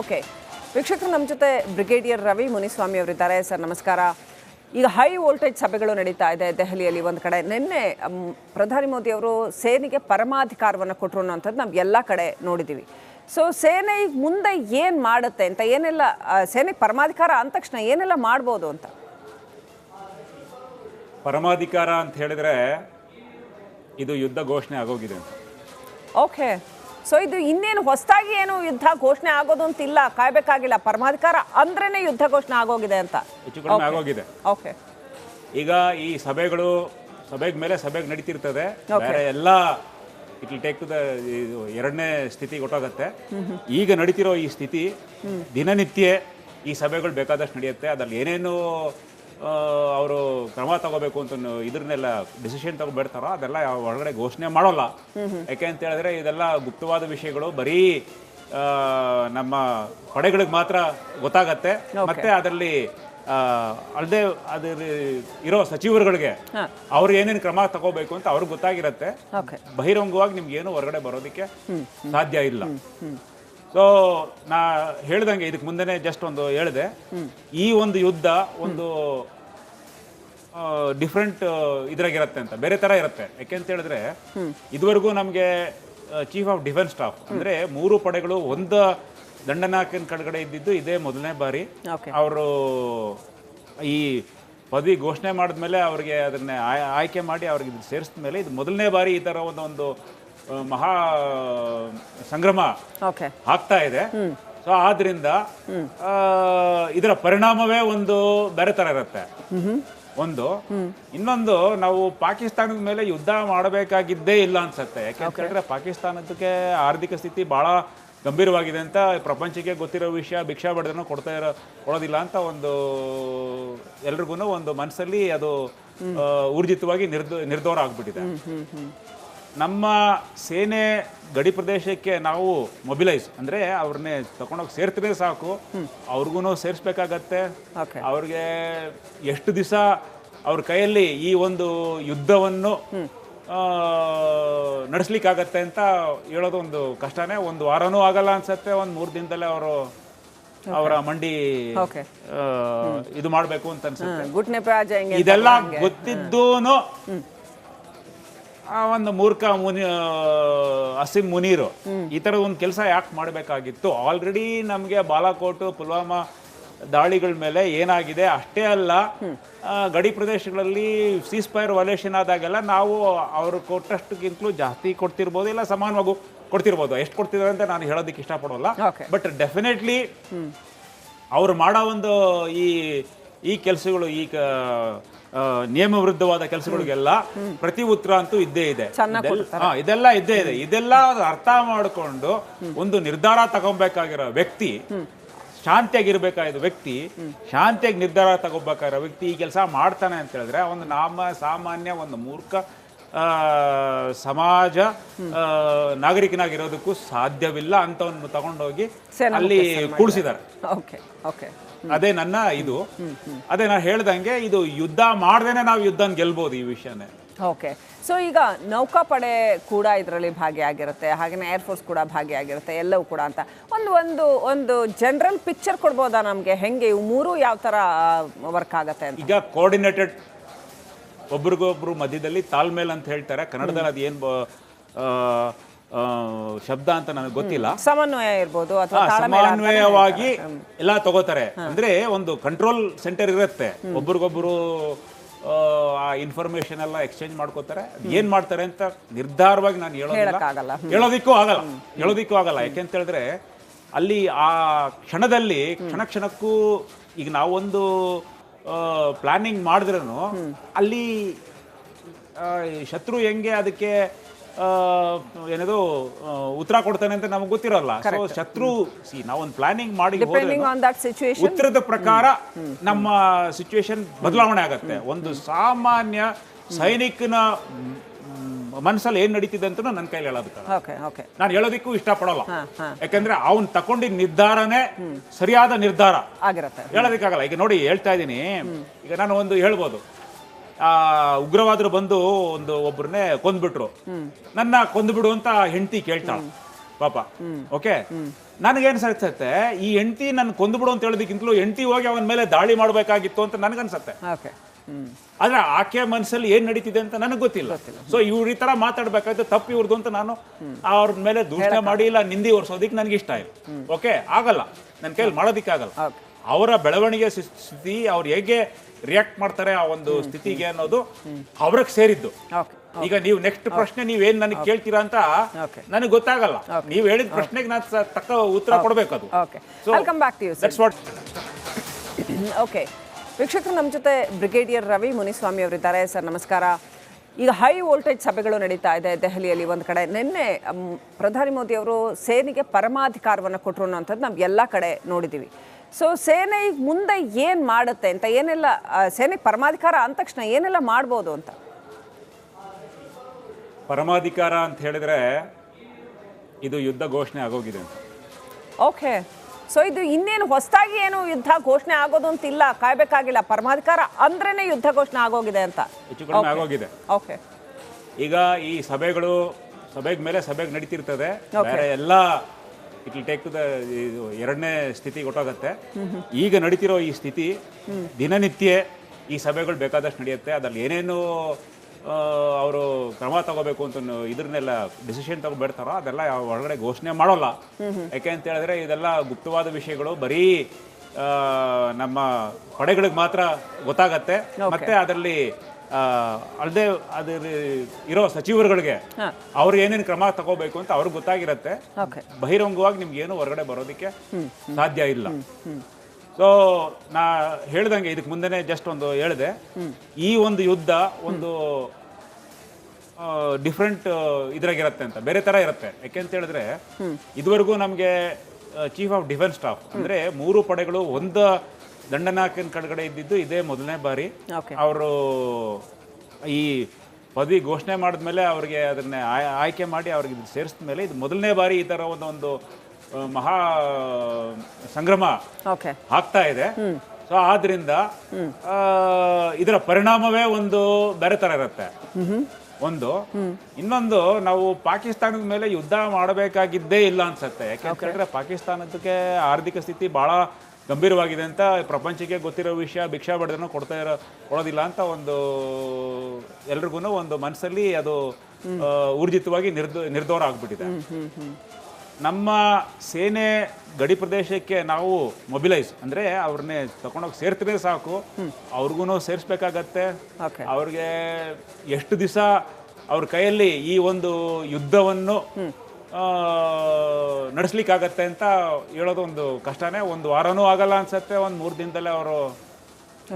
Okay ವೀಕ್ಷಕರು ನಮ್ಮ ಜೊತೆ ಬ್ರಿಗೇಡಿಯರ್ ರವಿ ಮುನಿಸ್ವಾಮಿ ಅವರಿದ್ದಾರೆ. ಸರ್ ನಮಸ್ಕಾರ. ಈಗ ಹೈ ವೋಲ್ಟೇಜ್ ಸಭೆಗಳು ನಡೀತಾ ಇದೆ ದೆಹಲಿಯಲ್ಲಿ ಒಂದು ಕಡೆ. ನಿನ್ನೆ ಪ್ರಧಾನಿ ಮೋದಿ ಅವರು ಸೇನೆಗೆ ಪರಮಾಧಿಕಾರವನ್ನು ಕೊಟ್ಟರು ಅನ್ನೋಂಥದ್ದು ನಾವು ಎಲ್ಲ ಕಡೆ ನೋಡಿದ್ದೀವಿ ಸೊ ಸೇನೆ ಈಗ ಮುಂದೆ ಏನು ಮಾಡುತ್ತೆ ಅಂತ ಏನೆಲ್ಲ ಸೇನೆಗೆ ಪರಮಾಧಿಕಾರ ಅಂದ ತಕ್ಷಣ ಏನೆಲ್ಲ ಮಾಡ್ಬೋದು ಅಂತ? ಪರಮಾಧಿಕಾರ ಅಂತ ಹೇಳಿದ್ರೆ ಇದು ಯುದ್ಧ ಘೋಷಣೆ ಆಗೋಗಿದೆ ಓಕೆ ಸೊ ಇದು ಇನ್ನೇನು ಹೊಸದಾಗಿ ಏನು ಯುದ್ಧ ಘೋಷಣೆ ಆಗೋದು ಅಂತಿಲ್ಲ ಕಾಯ್ಬೇಕಾಗಿಲ್ಲ. ಪರಮಾಧಿಕಾರ ಅಂದ್ರೇನೆ ಯುದ್ಧ ಘೋಷಣೆ ಆಗೋಗಿದೆ ಅಂತ. ಆಗೋಗಿದೆ. ಓಕೆ ಈಗ ಈ ಸಭೆಗಳು ಸಭೆಗೆ ಮೇಲೆ ಸಭೆಗೆ ನಡೀತಿರ್ತದೆ. ಬೇರೆ ಎಲ್ಲ it will take to the ಎರಡನೇ ಸ್ಥಿತಿ ಗೊತ್ತಾಗತ್ತೆ. ಈಗ ನಡೀತಿರೋ ಈ ಸ್ಥಿತಿ ದಿನನಿತ್ಯ ಈ ಸಭೆಗಳು ಬೇಕಾದಷ್ಟು ನಡೆಯುತ್ತೆ. ಅದ್ರಲ್ಲಿ ಏನೇನು ಅವರು ಕ್ರಮ ತಗೋಬೇಕು ಅಂತ ಇದ್ರನ್ನೆಲ್ಲ ಡಿಸಿಷನ್ ತಗೋಬಿಡ್ತಾರೋ ಅದೆಲ್ಲ ಒಳಗಡೆ ಘೋಷಣೆ ಮಾಡೋಲ್ಲ. ಯಾಕೆ ಅಂತ ಹೇಳಿದ್ರೆ ಇದೆಲ್ಲ ಗುಪ್ತವಾದ ವಿಷಯಗಳು ಬರೀ ನಮ್ಮ ಪಡೆಗಳಿಗೆ ಮಾತ್ರ ಗೊತ್ತಾಗತ್ತೆ. ಮತ್ತೆ ಅದರಲ್ಲಿ ಅಲ್ಲದೆ ಅದ್ರ ಇರೋ ಸಚಿವರುಗಳಿಗೆ ಅವ್ರು ಏನೇನು ಕ್ರಮ ತಗೋಬೇಕು ಅಂತ ಅವ್ರಿಗೆ ಗೊತ್ತಾಗಿರತ್ತೆ. ಬಹಿರಂಗವಾಗಿ ನಿಮ್ಗೆ ಏನು ಹೊರಗಡೆ ಬರೋದಕ್ಕೆ ಸಾಧ್ಯ ಇಲ್ಲ. ಸೊ ನಾ ಹೇಳ್ದಂಗೆ ಇದಕ್ಕೆ ಮುಂದೆನೆ ಜಸ್ಟ್ ಒಂದು ಹೇಳಿದೆ. ಈ ಒಂದು ಯುದ್ಧ ಒಂದು ಡಿಫ್ರೆಂಟ್ ಇದ್ರಾಗಿರತ್ತೆ ಅಂತ. ಬೇರೆ ತರ ಇರುತ್ತೆ. ಯಾಕೆ ಅಂತ ಹೇಳಿದ್ರೆ ಇದುವರೆಗೂ ನಮಗೆ ಚೀಫ್ ಆಫ್ ಡಿಫೆನ್ಸ್ ಸ್ಟಾಫ್ ಅಂದ್ರೆ ಮೂರು ಪಡೆಗಳು ಒಂದ ದಂಡನಾಯಕನ ಕೆಳಗಡೆ ಇದ್ದಿದ್ದು ಇದೇ ಮೊದಲನೇ ಬಾರಿ. ಅವರು ಈ ಪದವಿ ಘೋಷಣೆ ಮಾಡಿದ್ಮೇಲೆ ಅವ್ರಿಗೆ ಅದನ್ನ ಆಯ್- ಆಯ್ಕೆ ಮಾಡಿ ಅವ್ರಿಗೆ ಇದು ಸೇರಿಸಿದ ಮೇಲೆ ಇದು ಮೊದಲನೇ ಬಾರಿ ಈ ತರ ಒಂದು ಒಂದು ಮಹಾ ಸಂಗ್ರಮ ಆಗ್ತಾ ಇದೆ. ಸೊ ಆದ್ರಿಂದ ಇದರ ಪರಿಣಾಮವೇ ಒಂದು ಬೇರೆ ತರ ಇರುತ್ತೆ. ಒಂದು. ಇನ್ನೊಂದು ನಾವು ಪಾಕಿಸ್ತಾನದ ಮೇಲೆ ಯುದ್ಧ ಮಾಡಬೇಕಾಗಿದ್ದೇ ಇಲ್ಲ ಅನ್ಸತ್ತೆ. ಯಾಕೆ ಹೇಳಿದ್ರೆ ಪಾಕಿಸ್ತಾನದಕ್ಕೆ ಆರ್ಥಿಕ ಸ್ಥಿತಿ ಬಹಳ ಗಂಭೀರವಾಗಿದೆ ಅಂತ ಪ್ರಪಂಚಕ್ಕೆ ಗೊತ್ತಿರೋ ವಿಷಯ ಭಿಕ್ಷಾ ಬಡದನ್ನು ಕೊಡ್ತಾ ಇರೋ ಕೊಡೋದಿಲ್ಲ ಅಂತ ಒಂದು ಎಲ್ರಿಗೂ ಒಂದು ಮನಸ್ಸಲ್ಲಿ ಅದು ಊರ್ಜಿತವಾಗಿ ನಿರ್ದ ನಿರ್ಧಾರ ಆಗ್ಬಿಟ್ಟಿದೆ. ನಮ್ಮ ಸೇನೆ ಗಡಿ ಪ್ರದೇಶಕ್ಕೆ ನಾವು ಮೊಬಿಲೈಸ್ ಅಂದ್ರೆ ಅವ್ರನ್ನೇ ತಗೊಂಡೋಗಿ ಸೇರ್ತಿದ್ರೆ ಸಾಕು. ಅವ್ರಿಗೂ ಸೇರಿಸ್ಬೇಕಾಗತ್ತೆ. ಅವ್ರಿಗೆ ಎಷ್ಟು ದಿವಸ ಅವ್ರ ಕೈಯಲ್ಲಿ ಈ ಒಂದು ಯುದ್ಧವನ್ನು ನಡೆಸ್ಲಿಕ್ಕಾಗತ್ತೆ ಅಂತ ಹೇಳೋದು ಒಂದು ಕಷ್ಟನೇ. ಒಂದು ವಾರನೂ ಆಗಲ್ಲ ಅನ್ಸತ್ತೆ. ಒಂದು ಮೂರು ದಿನದಲ್ಲೇ ಅವರು ಅವರ ಮಂಡಿ ಓಕೆ ಇದು ಮಾಡಬೇಕು ಅಂತ ಅನ್ಸುತ್ತೆ. ಇದೆಲ್ಲ ಗೊತ್ತಿದ್ದೂನು ಆ ಒಂದು ಮೂರ್ಖ ಮುನಿ ಅಸಿಮ್ ಅಸಿಂ ಮುನೀರು ಈ ತರ ಒಂದು ಕೆಲಸ ಯಾಕೆ ಮಾಡಬೇಕಾಗಿತ್ತು? ಆಲ್ರೆಡಿ ನಮಗೆ ಬಾಲಾಕೋಟು ಪುಲ್ವಾಮಾ ದಾಳಿಗಳ ಮೇಲೆ ಏನಾಗಿದೆ? ಅಷ್ಟೇ ಅಲ್ಲ ಗಡಿ ಪ್ರದೇಶಗಳಲ್ಲಿ ಸೀಸ್ಫೈರ್ ವಲೇಷನ್ ಆದಾಗೆಲ್ಲ ನಾವು ಅವರು ಕೊಟ್ಟಷ್ಟಕ್ಕಿಂತಲೂ ಜಾಸ್ತಿ ಕೊಡ್ತಿರ್ಬೋದು ಇಲ್ಲ ಸಮಾನವಾಗೂ ಕೊಡ್ತಿರ್ಬೋದು. ಎಷ್ಟು ಕೊಡ್ತಿದ್ದಾರೆ ಅಂತ ನಾನು ಹೇಳೋದಕ್ಕೆ ಇಷ್ಟಪಡೋಲ್ಲ. ಬಟ್ ಡೆಫಿನೆಟ್ಲಿ ಅವ್ರು ಮಾಡೋ ಒಂದು ಈ ಈ ಕೆಲಸಗಳು ಈ ಕ- ಆ, ನಿಯಮ ವಿರುದ್ಧವಾದ ಕೆಲಸಗಳಿಗೆಲ್ಲ ಪ್ರತಿ ಉತ್ತರ ಅಂತೂ ಇದ್ದೇ ಇದೆ. ಇದೆಲ್ಲ- ಹಾ, ಇದೆಲ್ಲ ಇದ್ದೇ ಇದೆ. ಇದೆಲ್ಲ ಅರ್ಥ ಮಾಡಿಕೊಂಡು ಒಂದು ನಿರ್ಧಾರ ತಗೊಬೇಕಾಗಿರೋ ವ್ಯಕ್ತಿ ಶಾಂತಿಯಾಗಿರ್ಬೇಕಾದ ವ್ಯಕ್ತಿ ಶಾಂತಿಯಾಗಿ ನಿರ್ಧಾರ ತಗೋಬೇಕಾಗಿರೋ ವ್ಯಕ್ತಿ ಈ ಕೆಲಸ ಮಾಡ್ತಾನೆ ಅಂತ ಹೇಳಿದ್ರೆ ಒಂದು ನಾಮ ಸಾಮಾನ್ಯ ಒಂದು ಮೂರ್ಖ ಸಮಾಜ ನಾಗರಿಕನಾಗಿರೋದಕ್ಕೂ ಸಾಧ್ಯವಿಲ್ಲ ಅಂತವನ್ನು ತಗೊಂಡೋಗಿ ಅಲ್ಲಿ ಕೂಡಿಸಿದ್ದಾರೆ. Okay okay. ಅದೇ ನನ್ನ ಇದು. ಅದೇ ನಾನು ಹೇಳ್ದಂಗೆ ಇದು ಯುದ್ಧ ಮಾಡ್ದೇನೆ ನಾವು ಯುದ್ಧನ ಗೆಲ್ಬೋದು ಈ ವಿಷಯನೇ. ಓಕೆ. ಸೊ ಈಗ ನೌಕಾಪಡೆ ಕೂಡ ಇದರಲ್ಲಿ ಭಾಗಿಯಾಗಿರುತ್ತೆ ಹಾಗೆಯೇ ಏರ್ಫೋರ್ಸ್ ಕೂಡ ಭಾಗಿಯಾಗಿರುತ್ತೆ ಎಲ್ಲವೂ ಕೂಡ ಅಂತ. ಒಂದು ಒಂದು ಒಂದು ಜನರಲ್ ಪಿಕ್ಚರ್ ಕೊಡ್ಬೋದಾ ನಮಗೆ? ಹೆಂಗೆ ಇವು ಮೂರು ಯಾವ ಥರ ವರ್ಕ್ ಆಗುತ್ತೆ ಈಗ ಕೋಆರ್ಡಿನೇಟೆಡ್ ಒಬ್ರಿಗೊಬ್ರು ಮಧ್ಯದಲ್ಲಿ ತಾಳ್ಮೇಲ್ ಅಂತ ಹೇಳ್ತಾರೆ. ಕನ್ನಡದಲ್ಲಿ ಅದು ಏನು ಶಬ್ದ ಅಂತ ನನಗೆ ಗೊತ್ತಿಲ್ಲ. ಸಮನ್ವಯ ಇರ್ಬೋದು ಸಮನ್ವಯವಾಗಿ ಎಲ್ಲ ತಗೋತಾರೆ. ಅಂದ್ರೆ ಒಂದು ಕಂಟ್ರೋಲ್ ಸೆಂಟರ್ ಇರುತ್ತೆ. ಒಬ್ರಿಗೊಬ್ರು ಆ, ಇನ್ಫಾರ್ಮೇಶನ್ ಎಲ್ಲ ಎಕ್ಸ್ಚೇಂಜ್ ಮಾಡ್ಕೋತಾರೆ. ಏನ್ ಮಾಡ್ತಾರೆ ಅಂತ ನಿರ್ಧಾರವಾಗಿ ನಾನು ಹೇಳೋದಿಲ್ಲ. ಹೇಳೋದಿಕ್ಕೂ ಆಗಲ್ಲ. ಹೇಳೋದಿಕ್ಕೂ ಆಗಲ್ಲ. ಯಾಕೆಂತ ಹೇಳಿದ್ರೆ ಅಲ್ಲಿ ಆ ಕ್ಷಣದಲ್ಲಿ ಕ್ಷಣ ಕ್ಷಣಕ್ಕೂ ಈಗ ನಾವೊಂದು ಪ್ಲಾನಿಂಗ್ ಮಾಡಿದ್ರೂ ಅಲ್ಲಿ ಶತ್ರು ಹೆಂಗೆ ಅದಕ್ಕೆ ಏನದು ಉತ್ತರ ಕೊಡ್ತಾನೆ ಅಂತ ನಮಗೆ ಗೊತ್ತಿರಲ್ಲ. ಸೊ ಶತ್ರು ಸಿ ನಾವೊಂದು ಪ್ಲಾನಿಂಗ್ ಮಾಡಿ ಉತ್ತರದ ಪ್ರಕಾರ ನಮ್ಮ ಸಿಚುವೇಶನ್ ಬದಲಾವಣೆ ಆಗತ್ತೆ. ಒಂದು ಸಾಮಾನ್ಯ ಸೈನಿಕನ ಮನಸ್ಸಲ್ಲಿ ಏನ್ ನಡೀತಿದೆ ಅಂತ ನನ್ನ ಕೈಲಿ ಹೇಳೋದಕ್ಕೆ ಓಕೆ ಓಕೆ ನಾನು ಹೇಳೋದಿಕ್ಕೂ ಇಷ್ಟಪಡಲ್ಲ. ಯಾಕಂದ್ರೆ ಅವ್ನ್ ತಕೊಂಡಿದ್ ನಿರ್ಧಾರನೇ ಸರಿಯಾದ ನಿರ್ಧಾರ. ಹೇಳೋದಿಕ್ಕಾಗಲ್ಲ. ಈಗ ನೋಡಿ ಹೇಳ್ತಾ ಇದ್ದೀನಿ ಈಗ ನಾನು ಒಂದು ಹೇಳ್ಬೋದು. ಆ ಉಗ್ರವಾದರು ಬಂದು ಒಂದು ಒಬ್ಬರನ್ನೇ ಕೊಂದ್ಬಿಟ್ರು. ನನ್ನ ಕೊಂದ್ಬಿಡು ಅಂತ ಹೆಂಡತಿ ಕೇಳ್ತಾಳ. ಪಾಪ. ಓಕೆ ನನಗೇನ್ ಅನ್ಸುತ್ತೆ ಈ ಹೆಂಡತಿ ನನ್ ಕೊಂದ್ಬಿಡು ಅಂತ ಹೇಳೋದಕ್ಕಿಂತಲೂ ಹೆಂಡತಿ ಹೋಗಿ ಅವನ ಮೇಲೆ ದಾಳಿ ಮಾಡಬೇಕಾಗಿತ್ತು ಅಂತ ನನಗನ್ಸತ್ತೆ. ಆದ್ರೆ ಆಕೆ ಮನಸ್ಸಲ್ಲಿ ಏನ್ ನಡೀತಿದೆ ಅಂತ ನನಗೆ ಗೊತ್ತಿಲ್ಲ. ಸೊ ಇವ್ರ ಈ ತರ ಮಾತಾಡ್ಬೇಕಾದ್ರೆ ತಪ್ಪು ಇವ್ರದ್ದು ಅಂತ ನಾನು ಅವ್ರ ಮೇಲೆ ದೂಷಣೆ ಮಾಡಿ ಇಲ್ಲ ನಿಂದಿ ಒರ್ಸೋದಿಕ್ ನನ್ಗೆ ಇಷ್ಟ ಇಲ್ಲ. ಓಕೆ ಆಗಲ್ಲ. ನನ್ನ ಕೈಯಲ್ಲಿ ಮಾಡೋದಿಕ್ಕೆ ಆಗಲ್ಲ ಅವರ ಬೆಳವಣಿಗೆ ಸ್ಥಿತಿ ಅವ್ರು ಹೇಗೆ ರಿಯಾಕ್ಟ್ ಮಾಡ್ತಾರೆ ಆ ಒಂದು ಸ್ಥಿತಿಗೆ ಅನ್ನೋದು ಅವ್ರಿಗೆ ಸೇರಿದ್ದು. ಈಗ ನೀವು ನೆಕ್ಸ್ಟ್ ಪ್ರಶ್ನೆ ನೀವೇನ್ ನನಗೆ ಕೇಳ್ತೀರಾ ಅಂತ. ನನಗೆ ಗೊತ್ತಾಗಲ್ಲ. ನೀವು ಹೇಳಿದ ಪ್ರಶ್ನೆಗೆ ನಾನು ತಕ್ಕ ಉತ್ತರ ಕೊಡ್ಬೇಕು ಅದು ಓಕೆ ವೀಕ್ಷಕರು ನಮ್ಮ ಜೊತೆ ಬ್ರಿಗೇಡಿಯರ್ ರವಿ ಮುನಿಸ್ವಾಮಿ ಅವರಿದ್ದಾರೆ. ಸರ್ ನಮಸ್ಕಾರ. ಈಗ ಹೈ ವೋಲ್ಟೇಜ್ ಸಭೆಗಳು ನಡೀತಾ ಇದೆ ದೆಹಲಿಯಲ್ಲಿ ಒಂದು ಕಡೆ. ನಿನ್ನೆ ಪ್ರಧಾನಿ ಮೋದಿ ಅವರು ಸೇನೆಗೆ ಪರಮಾಧಿಕಾರವನ್ನು ಕೊಟ್ಟರು ಅನ್ನೋಂಥದ್ದು ನಾವು ಎಲ್ಲ ಕಡೆ ನೋಡಿದ್ದೀವಿ ಸೊ ಸೇನೆ ಈಗ ಮುಂದೆ ಏನು ಮಾಡುತ್ತೆ ಅಂತ ಏನೆಲ್ಲ ಸೇನೆಗೆ ಪರಮಾಧಿಕಾರ ಅಂದ ತಕ್ಷಣ ಏನೆಲ್ಲ ಮಾಡ್ಬೋದು ಅಂತ? ಪರಮಾಧಿಕಾರ ಅಂತ ಹೇಳಿದ್ರೆ ಇದು ಯುದ್ಧ ಘೋಷಣೆ ಆಗೋಗಿದೆ ಓಕೆ ಸೊ ಇದು ಇನ್ನೇನು ಹೊಸದಾಗಿ ಏನು ಯುದ್ಧ ಘೋಷಣೆ ಆಗೋದು ಅಂತ ಇಲ್ಲ ಕಾಯ್ಬೇಕಾಗಿಲ್ಲ. ಪರಮಾಧಿಕಾರ ಅಂದ್ರೇನೆ ಯುದ್ಧ ಘೋಷಣೆ ಆಗೋಗಿದೆ ಅಂತ. ಆಗೋಗಿದೆ. ಓಕೆ ಈಗ ಈ ಸಭೆಗಳು ಸಭೆಗೆ ಮೇಲೆ ಸಭೆಗೆ ನಡೀತಿರ್ತದೆ. ಬೇರೆ ಎಲ್ಲ it will take to the ಎರಡನೇ ಸ್ಥಿತಿ ಗೊತ್ತಾಗತ್ತೆ. ಈಗ ನಡೀತಿರೋ ಈ ಸ್ಥಿತಿ ದಿನನಿತ್ಯ ಈ ಸಭೆಗಳು ಬೇಕಾದಷ್ಟು ನಡೆಯುತ್ತೆ. ಅದರಲ್ಲಿ ಏನೇನು ಅವರು ಕ್ರಮ ತಗೋಬೇಕು ಅಂತ ಇದ್ರನ್ನೆಲ್ಲ ಡಿಸಿಷನ್ ತಗೊಬೇಡ್ತಾರೋ ಅದೆಲ್ಲ ಒಳಗಡೆ ಘೋಷಣೆ ಮಾಡೋಲ್ಲ. ಯಾಕೆ ಅಂತ ಹೇಳಿದ್ರೆ ಇದೆಲ್ಲ ಗುಪ್ತವಾದ ವಿಷಯಗಳು ಬರೀ ನಮ್ಮ ಪಡೆಗಳಿಗೆ ಮಾತ್ರ ಗೊತ್ತಾಗತ್ತೆ. ಮತ್ತೆ ಅದರಲ್ಲಿ ಅಲ್ಲದೆ ಅದ್ರ ಇರೋ ಸಚಿವರುಗಳಿಗೆ. ಅವ್ರು ಏನೇನು ಕ್ರಮ ತಗೋಬೇಕು ಅಂತ ಅವ್ರಿಗೆ ಗೊತ್ತಾಗಿರತ್ತೆ. ಬಹಿರಂಗವಾಗಿ ನಿಮ್ಗೆ ಏನು ಹೊರಗಡೆ ಬರೋದಕ್ಕೆ ಸಾಧ್ಯ ಇಲ್ಲ. ಸೊ ನಾ ಹೇಳ್ದಂಗೆ ಇದಕ್ಕೆ ಮುಂದೆನೆ ಜಸ್ಟ್ ಒಂದು ಹೇಳಿದೆ. ಈ ಒಂದು ಯುದ್ಧ ಒಂದು ಡಿಫ್ರೆಂಟ್ ಇದ್ರಾಗಿರತ್ತೆ ಅಂತ. ಬೇರೆ ತರ ಇರುತ್ತೆ. ಯಾಕೆ ಅಂತ ಹೇಳಿದ್ರೆ ಇದುವರೆಗೂ ನಮಗೆ ಚೀಫ್ ಆಫ್ ಡಿಫೆನ್ಸ್ ಸ್ಟಾಫ್ ಅಂದ್ರೆ ಮೂರು ಪಡೆಗಳು ಒಂದು ದಂಡನಾಯಕನ ಕಡೆಗಡೆ ಇದ್ದಿದ್ದು ಇದೇ ಮೊದಲನೇ ಬಾರಿ. ಅವರು ಈ ಪದವಿ ಘೋಷಣೆ ಮಾಡಿದ್ಮೇಲೆ ಅವ್ರಿಗೆ ಅದನ್ನ ಆಯ್ಕೆ ಮಾಡಿ ಅವ್ರಿಗೆ ಸೇರಿಸಿದ ಮೇಲೆ ಇದು ಮೊದಲನೇ ಬಾರಿ ಈ ಥರ ಒಂದು ಮಹಾ ಸಂಗ್ರಮ ಆಗ್ತಾ ಇದೆ. ಸೊ ಆದ್ರಿಂದ ಇದರ ಪರಿಣಾಮವೇ ಒಂದು ಬೇರೆ ತರ ಇರುತ್ತೆ. ಒಂದು ಇನ್ನೊಂದು ನಾವು ಪಾಕಿಸ್ತಾನದ ಮೇಲೆ ಯುದ್ಧ ಮಾಡಬೇಕಾಗಿದ್ದೇ ಇಲ್ಲ ಅನ್ಸತ್ತೆ. ಯಾಕೆಂದ್ರೆ ಹೇಳಿದ್ರೆ ಪಾಕಿಸ್ತಾನದಕ್ಕೆ ಆರ್ಥಿಕ ಸ್ಥಿತಿ ಬಹಳ ಗಂಭೀರವಾಗಿದೆ ಅಂತ ಪ್ರಪಂಚಕ್ಕೆ ಗೊತ್ತಿರೋ ವಿಷಯ ಭಿಕ್ಷಾ ಬಡದನ್ನು ಕೊಡ್ತಾ ಇರೋ ಕೊಡೋದಿಲ್ಲ ಅಂತ ಒಂದು ಎಲ್ರಿಗೂ ಒಂದು ಮನಸ್ಸಲ್ಲಿ ಅದು ಊರ್ಜಿತವಾಗಿ ನಿರ್ದ ನಿರ್ಧಾರ ಆಗ್ಬಿಟ್ಟಿದೆ. ನಮ್ಮ ಸೇನೆ ಗಡಿ ಪ್ರದೇಶಕ್ಕೆ ನಾವು ಮೊಬಿಲೈಸ್ ಅಂದ್ರೆ ಅವ್ರನ್ನೇ ತಗೊಂಡೋಗಿ ಸೇರ್ತಿದ್ರೆ ಸಾಕು. ಅವ್ರಿಗೂ ಸೇರಿಸ್ಬೇಕಾಗತ್ತೆ. ಅವ್ರಿಗೆ ಎಷ್ಟು ದಿವಸ ಅವ್ರ ಕೈಯಲ್ಲಿ ಈ ಒಂದು ಯುದ್ಧವನ್ನು ನಡೆಸ್ಲಿಕ್ಕಾಗತ್ತೆ ಅಂತ ಹೇಳೋದು ಒಂದು ಕಷ್ಟನೇ. ಒಂದು ವಾರನೂ ಆಗಲ್ಲ ಅನ್ಸತ್ತೆ. ಒಂದು ಮೂರು ದಿನದಲ್ಲೇ ಅವರು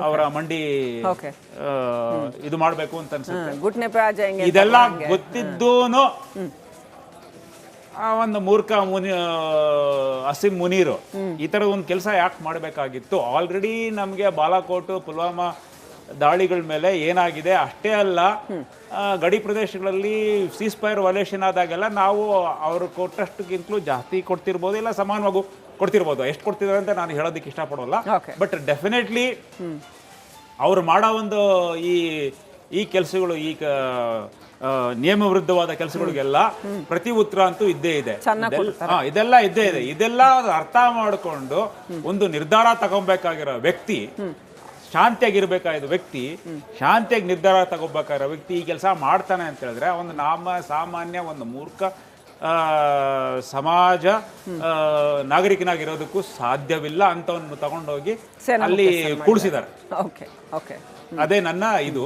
ಅವರ ಮಂಡಿ ಓಕೆ ಇದು ಮಾಡಬೇಕು ಅಂತ ಅನ್ಸುತ್ತೆ. ಇದೆಲ್ಲ ಗೊತ್ತಿದ್ದೂನು ಆ ಒಂದು ಮೂರ್ಖ ಮುನಿ ಅಸಿಮ್ ಅಸೀಂ ಮುನೀರು ಈ ಥರದ ಒಂದು ಕೆಲಸ ಯಾಕೆ ಮಾಡಬೇಕಾಗಿತ್ತು? ಆಲ್ರೆಡಿ ನಮಗೆ ಬಾಲಾಕೋಟು ಪುಲ್ವಾಮಾ ದಾಳಿಗಳ ಮೇಲೆ ಏನಾಗಿದೆ? ಅಷ್ಟೇ ಅಲ್ಲ ಗಡಿ ಪ್ರದೇಶಗಳಲ್ಲಿ ಸೀಸ್ ಫೈರ್ ವಲೇಷನ್ ಆದಾಗೆಲ್ಲ ನಾವು ಅವರು ಕೊಟ್ಟಷ್ಟಕ್ಕಿಂತಲೂ ಜಾಸ್ತಿ ಕೊಡ್ತಿರ್ಬೋದು ಇಲ್ಲ ಸಮಾನವಾಗಿ ಕೊಡ್ತಿರ್ಬೋದು. ಎಷ್ಟು ಕೊಡ್ತಿದ್ದಾರೆ ಅಂತ ನಾನು ಹೇಳೋದಕ್ಕೆ ಇಷ್ಟಪಡೋಲ್ಲ. ಬಟ್ ಡೆಫಿನೆಟ್ಲಿ ಅವ್ರು ಮಾಡೋ ಒಂದು ಈ ಈ ಕೆಲಸಗಳು ಈ ಕ- ಆ, ನಿಯಮ ವಿರುದ್ಧವಾದ ಕೆಲಸಗಳಿಗೆಲ್ಲ ಪ್ರತಿ ಉತ್ತರ ಅಂತೂ ಇದ್ದೇ ಇದೆ. ಇದೆಲ್ಲ- ಹಾ, ಇದೆಲ್ಲ ಇದ್ದೇ ಇದೆ. ಇದೆಲ್ಲ ಅರ್ಥ ಮಾಡಿಕೊಂಡು ಒಂದು ನಿರ್ಧಾರ ತಗೊಬೇಕಾಗಿರೋ ವ್ಯಕ್ತಿ ಶಾಂತಿಯಾಗಿರ್ಬೇಕಾಗಿದ್ದ ವ್ಯಕ್ತಿ ಶಾಂತಿಯಾಗಿ ನಿರ್ಧಾರ ತಗೋಬೇಕಾಗಿರೋ ವ್ಯಕ್ತಿ ಈ ಕೆಲಸ ಮಾಡ್ತಾನೆ ಅಂತ ಹೇಳಿದ್ರೆ ಒಂದು ನಾಮ ಸಾಮಾನ್ಯ ಒಂದು ಮೂರ್ಖ ಸಮಾಜ ನಾಗರಿಕನಾಗಿರೋದಕ್ಕೂ ಸಾಧ್ಯವಿಲ್ಲ ಅಂತವನ್ನು ತಗೊಂಡೋಗಿ ಅಲ್ಲಿ ಕೂಡಿಸಿದ್ದಾರೆ. Okay okay. ಅದೇ ನನ್ನ ಇದು.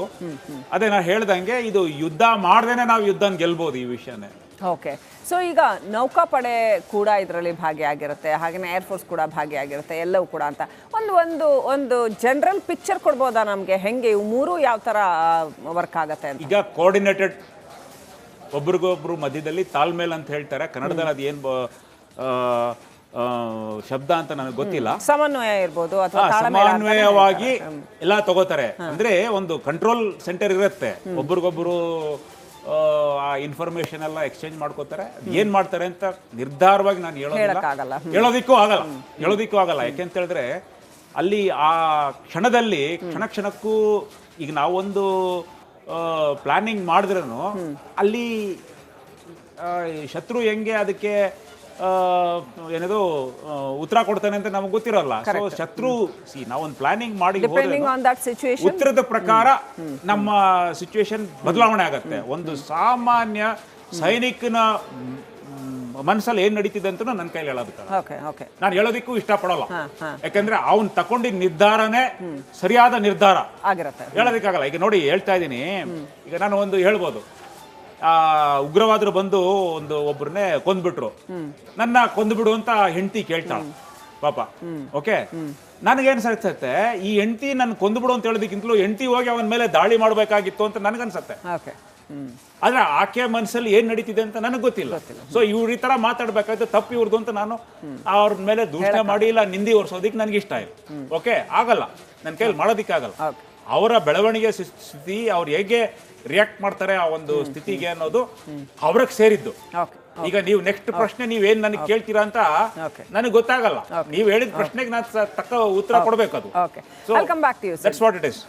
ಅದೇ ನಾನು ಹೇಳ್ದಂಗೆ ಇದು ಯುದ್ಧ ಮಾಡ್ದೇನೆ ನಾವು ಯುದ್ಧನ ಗೆಲ್ಬೋದು ಈ ವಿಷಯನೇ. ಓಕೆ. ಸೊ ಈಗ ನೌಕಾಪಡೆ ಕೂಡ ಇದರಲ್ಲಿ ಭಾಗಿಯಾಗಿರುತ್ತೆ ಹಾಗೆಯೇ ಏರ್ಫೋರ್ಸ್ ಕೂಡ ಭಾಗಿಯಾಗಿರುತ್ತೆ ಎಲ್ಲವೂ ಕೂಡ ಅಂತ. ಒಂದು ಒಂದು ಒಂದು ಜನರಲ್ ಪಿಕ್ಚರ್ ಕೊಡ್ಬೋದಾ ನಮಗೆ? ಹೆಂಗೆ ಇವು ಮೂರು ಯಾವ ಥರ ವರ್ಕ್ ಆಗುತ್ತೆ ಅಂತ? ಈಗ ಕೋಆರ್ಡಿನೇಟೆಡ್ ಒಬ್ರಿಗೊಬ್ರು ಮಧ್ಯದಲ್ಲಿ ತಾಳ್ಮೇಲ್ ಅಂತ ಹೇಳ್ತಾರೆ. ಕನ್ನಡದಲ್ಲಿ ಅದು ಏನು ಶಬ್ದ ಅಂತ ನನಗೆ ಗೊತ್ತಿಲ್ಲ. ಸಮನ್ವಯ ಇರ್ಬೋದು ಅಥವಾ ಹಾ, ತಾಳಮೇಳ ಅಂತಾನೆ ಸಮನ್ವಯವಾಗಿ ಎಲ್ಲ ತಗೋತಾರೆ. ಅಂದ್ರೆ ಒಂದು ಕಂಟ್ರೋಲ್ ಸೆಂಟರ್ ಇರುತ್ತೆ. ಒಬ್ರಿಗೊಬ್ರು ಆ ಇನ್ಫಾರ್ಮೇಶನ್ ಎಲ್ಲ ಎಕ್ಸ್ಚೇಂಜ್ ಮಾಡ್ಕೋತಾರೆ. ಅದ್ ಏನ್ ಮಾಡ್ತಾರೆ ಅಂತ ನಿರ್ಧಾರವಾಗಿ ನಾನು ಹೇಳೋದಿಲ್ಲ. ಹೇಳಕ್ಕಾಗಲ್ಲ. ಹೇಳೋದಿಕ್ಕೂ ಆಗಲ್ಲ. ಹೇಳೋದಿಕ್ಕೂ ಆಗಲ್ಲ. ಯಾಕೆಂತ ಹೇಳಿದ್ರೆ ಅಲ್ಲಿ ಆ ಕ್ಷಣದಲ್ಲಿ ಕ್ಷಣ ಕ್ಷಣಕ್ಕೂ ಈಗ ನಾವೊಂದು ಪ್ಲಾನಿಂಗ್ ಮಾಡಿದ್ರೂ ಅಲ್ಲಿ ಶತ್ರು ಹೆಂಗೆ ಅದಕ್ಕೆ ಏನದು ಉತ್ತರ ಕೊಡ್ತಾನೆ ಅಂತ ನಮಗೆ ಗೊತ್ತಿರಲ್ಲ. ಸೊ ಶತ್ರು ಸಿ ನಾವೊಂದು ಪ್ಲಾನಿಂಗ್ ಮಾಡಿ ಉತ್ತರದ ಪ್ರಕಾರ ನಮ್ಮ ಸಿಚುವೇಶನ್ ಬದಲಾವಣೆ ಆಗತ್ತೆ. ಒಂದು ಸಾಮಾನ್ಯ ಸೈನಿಕನ ಮನಸ್ಸಲ್ಲಿ ಏನ್ ನಡೀತಿದೆ ಅಂತ ನನ್ನ ಕೈಲಿ ಹೇಳೋದಕ್ಕೆ ಓಕೆ ಓಕೆ. ನಾನು ಹೇಳೋದಿಕ್ಕೂ ಇಷ್ಟಪಡಲ್ಲ. ಯಾಕಂದ್ರೆ ಅವನ್ ತಕೊಂಡಿದ್ದ ನಿರ್ಧಾರನೇ ಸರಿಯಾದ ನಿರ್ಧಾರ. ಆಗಿರುತ್ತೆ. ಹೇಳೋದಕ್ಕಾಗಲ್ಲ. ಈಗ ನೋಡಿ ಹೇಳ್ತಾ ಇದ್ದೀನಿ. ಈಗ ನಾನು ಒಂದು ಹೇಳ್ಬೋದು. ಆ ಉಗ್ರವಾದರು ಬಂದು ಒಂದು ಒಬ್ಬರನ್ನೇ ಕೊಂದ್ಬಿಟ್ರು. ನನ್ನ ಕೊಂದ್ಬಿಡು ಅಂತ ಹೆಂಡತಿ ಕೇಳ್ತಾಳ. ಪಾಪ. ಓಕೆ? ನನಗೇನ್ ಅನ್ಸುತ್ತೆ ಈ ಹೆಂಡತಿ ನನ್ನ ಕೊಂದ್ಬಿಡು ಅಂತ ಹೇಳೋದಕ್ಕಿಂತಲೂ ಹೆಂಡತಿ ಹೋಗಿ ಅವನ ಮೇಲೆ ದಾಳಿ ಮಾಡ್ಬೇಕಾಗಿತ್ತು ಅಂತ ನನಗನ್ಸತ್ತೆ. ಆದ್ರೆ ಆಕೆಯ ಮನಸ್ಸಲ್ಲಿ ಏನ್ ನಡೀತಿದೆ ಅಂತ ನನಗೆ ಗೊತ್ತಿಲ್ಲ. ಸೊ ಇವ್ರ ಈ ತರ ಮಾತಾಡ್ಬೇಕಾಯ್ತು ತಪ್ಪು ಇವ್ರದ್ದು ಅಂತ ನಾನು ಅವ್ರ ಮೇಲೆ ದೂಷಣೆ ಮಾಡಿ ಇಲ್ಲ ನಿಂದಿ ಒರ್ಸೋದಿಕ್ ನನಗೆ ಇಷ್ಟ ಇಲ್ಲ. ಓಕೆ ಆಗಲ್ಲ. ನನ್ನ ಕೈಯಲ್ಲಿ ಮಾಡೋದಿಕ್ಕೆ ಆಗಲ್ಲ. ಅವರ ಬೆಳವಣಿಗೆ ಸ್ಥಿತಿ ಅವ್ರು ಹೇಗೆ ರಿಯಾಕ್ಟ್ ಮಾಡ್ತಾರೆ ಆ ಒಂದು ಸ್ಥಿತಿಗೆ ಅನ್ನೋದು ಅವ್ರಿಗೆ ಸೇರಿದ್ದು. ಈಗ ನೀವು ನೆಕ್ಸ್ಟ್ ಪ್ರಶ್ನೆ ನೀವೇನ್ ನನಗೆ ಕೇಳ್ತೀರಾ ಅಂತ. ನನಗೆ ಗೊತ್ತಾಗಲ್ಲ. ನೀವು ಹೇಳಿದ ಪ್ರಶ್ನೆಗೆ ನಾನು ತಕ್ಕ ಉತ್ತರ ಕೊಡ್ಬೇಕು ಅದು ದಟ್ಸ್ ವಾಟ್ ಇಟ್ ಇಸ್